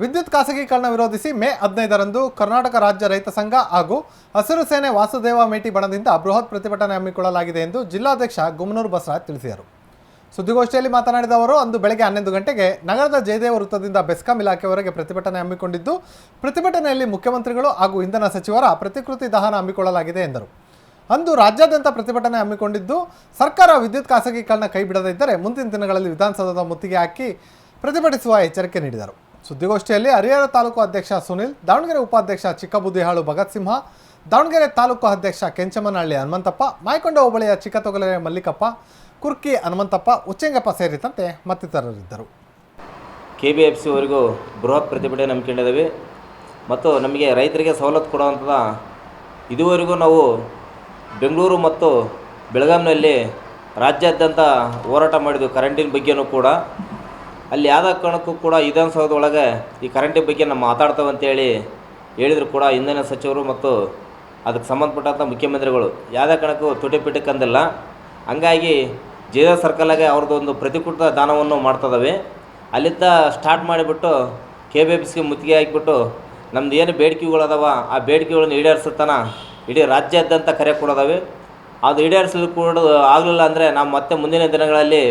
ವಿದ್ಯುತ್ ಖಾಸಗೀಕರಣ ವಿರೋಧಿಸಿ ಮೇ ಹದಿನೈದರಂದು ಕರ್ನಾಟಕ ರಾಜ್ಯ ರೈತ ಸಂಘ ಹಾಗೂ ಹಸಿರು ಸೇನೆ ವಾಸುದೇವ ಮೇಟಿ ಬಣದಿಂದ ಬೃಹತ್ ಪ್ರತಿಭಟನೆ ಹಮ್ಮಿಕೊಳ್ಳಲಾಗಿದೆ ಎಂದು ಜಿಲ್ಲಾಧ್ಯಕ್ಷ ಗುಮ್ಮನೂರು ಬಸರಾಜ್ ತಿಳಿಸಿದರು. ಸುದ್ದಿಗೋಷ್ಠಿಯಲ್ಲಿ ಮಾತನಾಡಿದ ಅವರು, ಅಂದು ಬೆಳಗ್ಗೆ ಹನ್ನೊಂದು ಗಂಟೆಗೆ ನಗರದ ಜಯದೇವ ವೃತ್ತದಿಂದ ಬೆಸ್ಕಾಂ ಇಲಾಖೆವರೆಗೆ ಪ್ರತಿಭಟನೆ ಹಮ್ಮಿಕೊಂಡಿದ್ದು, ಪ್ರತಿಭಟನೆಯಲ್ಲಿ ಮುಖ್ಯಮಂತ್ರಿಗಳು ಹಾಗೂ ಇಂಧನ ಸಚಿವರ ಪ್ರತಿಕೃತಿ ದಹನ ಹಮ್ಮಿಕೊಳ್ಳಲಾಗಿದೆ ಎಂದರು. ಅಂದು ರಾಜ್ಯಾದ್ಯಂತ ಪ್ರತಿಭಟನೆ ಹಮ್ಮಿಕೊಂಡಿದ್ದು, ಸರ್ಕಾರ ವಿದ್ಯುತ್ ಖಾಸಗೀಕರಣ ಕೈ ಬಿಡದಿದ್ದರೆ ಮುಂದಿನ ದಿನಗಳಲ್ಲಿ ವಿಧಾನಸೌಧದ ಮುತ್ತಿಗೆ ಹಾಕಿ ಪ್ರತಿಭಟಿಸುವ ಎಚ್ಚರಿಕೆ ನೀಡಿದರು. ಸುದ್ದಿಗೋಷ್ಠಿಯಲ್ಲಿ ಹರಿಹರ ತಾಲೂಕು ಅಧ್ಯಕ್ಷ ಸುನಿಲ್, ದಾವಣಗೆರೆ ಉಪಾಧ್ಯಕ್ಷ ಚಿಕ್ಕಬುದ್ದಿಹಾಳು ಭಗತ್ ಸಿಂಹ ದಾವಣಗೆರೆ ತಾಲೂಕು ಅಧ್ಯಕ್ಷ ಕೆಂಚಮ್ಮನಹಳ್ಳಿ ಹನುಮಂತಪ್ಪ, ಮಾಯಕೊಂಡ ಹೋಬಳಿಯ ಚಿಕ್ಕತೊಗಲೆ ಮಲ್ಲಿಕಪ್ಪ, ಕುರ್ಕಿ ಹನುಮಂತಪ್ಪ, ಉಚ್ಚೆಂಗಪ್ಪ ಸೇರಿದಂತೆ ಮತ್ತಿತರರಿದ್ದರು. ಕೆ ಬಿ ಎಫ್ ಸಿವರೆಗೂ ಬೃಹತ್ ಪ್ರತಿಭಟನೆ ನಂಬಿಕೊಂಡಿದ್ದೀವಿ ಮತ್ತು ನಮಗೆ ರೈತರಿಗೆ ಸವಲತ್ತು ಕೊಡುವಂಥದ ಇದುವರೆಗೂ ನಾವು ಬೆಂಗಳೂರು ಮತ್ತು ಬೆಳಗಾಂನಲ್ಲಿ ರಾಜ್ಯಾದ್ಯಂತ ಹೋರಾಟ ಮಾಡಿದ್ದು ಕರೆಂಟಿನ ಬಗ್ಗೆನೂ ಕೂಡ. ಅಲ್ಲಿ ಯಾವುದೇ ಕಾರಣಕ್ಕೂ ಕೂಡ ವಿಧಾನಸೌಧ ಒಳಗೆ ಈ ಕರೆಂಟಿನ ಬಗ್ಗೆ ನಾವು ಮಾತಾಡ್ತೇವೆ ಅಂತೇಳಿ ಹೇಳಿದ್ರು ಕೂಡ ಇಂಧನ ಸಚಿವರು ಮತ್ತು ಅದಕ್ಕೆ ಸಂಬಂಧಪಟ್ಟಂಥ ಮುಖ್ಯಮಂತ್ರಿಗಳು. ಯಾವುದೇ ಕಾರಣಕ್ಕೂ ತುಟಿ ಅಂದಿಲ್ಲ ಹಂಗಾಗಿ ಜೆ ಸರ್ಕಲಾಗೆ ಅವ್ರದ್ದು ಒಂದು ಪ್ರತಿಕೃತ ದಾನವನ್ನು ಮಾಡ್ತದವೆ. ಅಲ್ಲಿಂದ ಸ್ಟಾರ್ಟ್ ಮಾಡಿಬಿಟ್ಟು ಕೆ ಬಿ ಎಫ್ ಸಿಗೆ ಮುತ್ತಿಗೆ ಹಾಕಿಬಿಟ್ಟು ನಮ್ದು ಏನು ಬೇಡಿಕೆಗಳದಾವ ಆ ಬೇಡಿಕೆಗಳನ್ನು ಈಡೇರಿಸುತ್ತಾನ ಇಡೀ ರಾಜ್ಯಾದ್ಯಂತ ಕರೆ ಕೊಡೋದವೆ. ಅದು ಈಡೇರಿಸಲು ಕೂಡ ಆಗಲಿಲ್ಲ ಅಂದರೆ ನಾವು ಮತ್ತೆ ಮುಂದಿನ ದಿನಗಳಲ್ಲಿ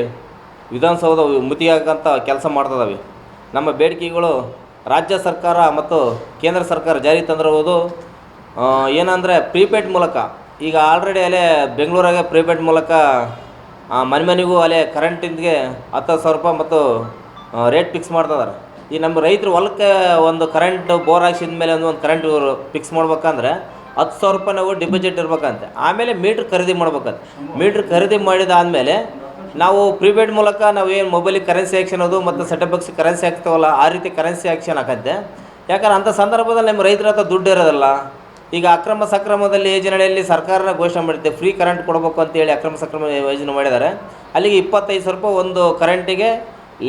ವಿಧಾನಸೌಧ ಮುತ್ತಿಗೆ ಹಾಕಂತ ಕೆಲಸ ಮಾಡ್ತದವೆ. ನಮ್ಮ ಬೇಡಿಕೆಗಳು ರಾಜ್ಯ ಸರ್ಕಾರ ಮತ್ತು ಕೇಂದ್ರ ಸರ್ಕಾರ ಜಾರಿ ತಂದಿರುವುದು ಏನಂದರೆ ಪ್ರೀಪೇಡ್ ಮೂಲಕ. ಈಗ ಆಲ್ರೆಡಿ ಅಲ್ಲೇ ಬೆಂಗಳೂರಾಗೆ ಪ್ರೀಪೇಡ್ ಮೂಲಕ ಮನೆ ಮನೆಗೂ ಅಲ್ಲೇ ಕರೆಂಟಿಂದಿಗೆ ಹತ್ತು ಸಾವಿರ ರೂಪಾಯಿ ಮತ್ತು ರೇಟ್ ಫಿಕ್ಸ್ ಮಾಡ್ತದಾರೆ ಈ ನಮ್ಮ ರೈತರು ಹೊಲಕ್ಕೆ ಒಂದು ಕರೆಂಟ್ ಬೋರ್ ಹಾಕ್ಸಿದ ಮೇಲೆ ಒಂದು ಒಂದು ಕರೆಂಟ್ ಫಿಕ್ಸ್ ಮಾಡ್ಬೇಕಂದ್ರೆ ಹತ್ತು ಸಾವಿರ ರೂಪಾಯಿ ನಾವು ಡಿಪಾಸಿಟ್ ಇರ್ಬೇಕಂತೆ. ಆಮೇಲೆ ಮೀಟ್ರ್ ಖರೀದಿ ಮಾಡ್ಬೇಕಂತೆ. ಮೀಟ್ರ್ ಖರೀದಿ ಮಾಡಿದಾದಮೇಲೆ ನಾವು ಪ್ರೀಪೇಯ್ಡ್ ಮೂಲಕ ನಾವು ಏನು ಮೊಬೈಲಿಗೆ ಕರೆನ್ಸಿ ಆ್ಯಕ್ಷನ್ ಅದು ಮತ್ತು ಸೆಟಪ್ ಬಾಕ್ಸ್ ಕರೆನ್ಸಿ ಹಾಕ್ತೇವಲ್ಲ, ಆ ರೀತಿ ಕರೆನ್ಸಿ ಆ್ಯಕ್ಷನ್ ಹಾಕತ್ತೆ ಯಾಕಂದ್ರೆ ಅಂಥ ಸಂದರ್ಭದಲ್ಲಿ ನಮ್ಮ ರೈತರ ಹತ್ರ ದುಡ್ಡು ಇರೋದಲ್ಲ, ಈಗ ಅಕ್ರಮ ಸಕ್ರಮದಲ್ಲಿ ಯೋಜನೆಯಲ್ಲಿ ಸರ್ಕಾರನ ಘೋಷಣೆ ಮಾಡಿದ್ದೆ ಫ್ರೀ ಕರೆಂಟ್ ಕೊಡಬೇಕು ಅಂತೇಳಿ ಅಕ್ರಮ ಸಕ್ರಮ ಯೋಜನೆ ಮಾಡಿದ್ದಾರೆ. ಅಲ್ಲಿಗೆ ಇಪ್ಪತ್ತೈದು ಸಾವಿರ ರೂಪಾಯಿ ಒಂದು ಕರೆಂಟಿಗೆ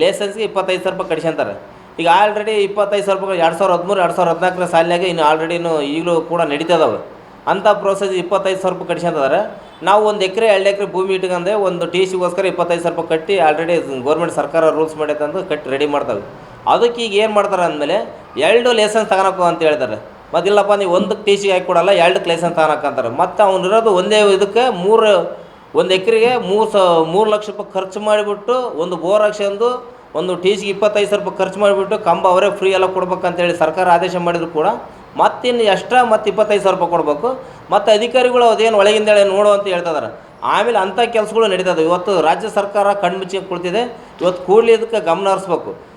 ಲೈಸೆನ್ಸ್ಗೆ ಇಪ್ಪತ್ತೈದು ಸಾವಿರ ರೂಪಾಯಿ ಕಡಿಸ್ಕೊಂತಾರೆ ಈಗ ಆಲ್ರೆಡಿ ಇಪ್ಪತ್ತೈದು ಸಾವಿರ ರೂಪಾಯಿ, ಎರಡು ಸಾವಿರದ ಹದಿಮೂರು, ಎರಡು ಸಾವಿರದ ಹದಿನಾಲ್ಕರ ಸಾಲಿನಾಗೆ ಇನ್ನು ಆಲ್ರೆಡಿ ಇನ್ನು ಈಗಲೂ ಕೂಡ ನಡೀತದವೆ ಅಂಥ ಪ್ರೋಸೆಸ್ ಇಪ್ಪತ್ತೈದು ಸಾವಿರ ರೂಪಾಯಿ ಕಡಿಸ್ಕೊಂತಾರೆ ನಾವು ಒಂದು ಎಕರೆ, ಎರಡು ಎಕರೆ ಭೂಮಿ ಇಟ್ಕೊಂಡೆ ಒಂದು ಟಿ ಸಿಗೋಸ್ಕರ ಇಪ್ಪತ್ತೈದು ಸಾವಿರ ರೂಪಾಯಿ ಕಟ್ಟಿ ಆಲ್ರೆಡಿ ಗೌರ್ಮೆಂಟ್ ಸರ್ಕಾರ ರೂಲ್ಸ್ ಮಾಡೈತಂದು ಕಟ್ಟಿ ರೆಡಿ ಮಾಡ್ತವೆ ಅದಕ್ಕೆ ಈಗ ಏನು ಮಾಡ್ತಾರೆ ಅಂದಮೇಲೆ ಎರಡು ಲೈಸೆನ್ಸ್ ತಗೊಳಕು ಅಂತ ಹೇಳ್ತಾರೆ. ಮತ್ತಿಲ್ಲಪ್ಪ ನೀವು ಒಂದಕ್ಕೆ ಟಿ ಸಿ ಹಾಕಿ ಕೊಡಲ್ಲ ಎರಡಕ್ಕೆ ಲೈಸೆನ್ಸ್ ತಗೊಳಕ್ಕಂತಾರೆ ಮತ್ತು ಅವ್ನಿರೋದು ಒಂದೇ ಇದಕ್ಕೆ ಮೂರು, ಒಂದು ಎಕರೆಗೆ ಮೂರು ಸ, ಮೂರು ಲಕ್ಷ ರೂಪಾಯಿ ಖರ್ಚು ಮಾಡಿಬಿಟ್ಟು ಒಂದು ಬೋರ್ ಹಾಕ್ಸ್ಕೊಂಡು ಒಂದು ಟಿ ಸಿಗೆ ಇಪ್ಪತ್ತೈದು ಸಾವಿರ ರೂಪಾಯಿ ಖರ್ಚು ಮಾಡಿಬಿಟ್ಟು ಕಂಬ ಅವರೇ ಫ್ರೀ ಎಲ್ಲ ಕೊಡ್ಬೇಕಂತೇಳಿ ಸರ್ಕಾರ ಆದೇಶ ಮಾಡಿದ್ರು ಕೂಡ ಮತ್ತಿನ್ನು ಎಕ್ಸ್ಟ್ರಾ ಮತ್ತು ಇಪ್ಪತ್ತೈದು ಸಾವಿರ ರೂಪಾಯಿ ಕೊಡಬೇಕು. ಮತ್ತು ಅಧಿಕಾರಿಗಳು ಅದೇನು ಒಳಗಿಂದಳೆ ನೋಡು ಅಂತ ಹೇಳ್ತಿದಾರೆ. ಆಮೇಲೆ ಅಂಥ ಕೆಲಸಗಳು ನಡೀತದೆ. ಇವತ್ತು ರಾಜ್ಯ ಸರ್ಕಾರ ಕಣ್ಮುಚ್ಚಿ ಕುಳಿತಿದೆ. ಇವತ್ತು ಕೂಡಲೇ ಇದಕ್ಕೆ ಗಮನ ಹರಿಸ್ಬೇಕು.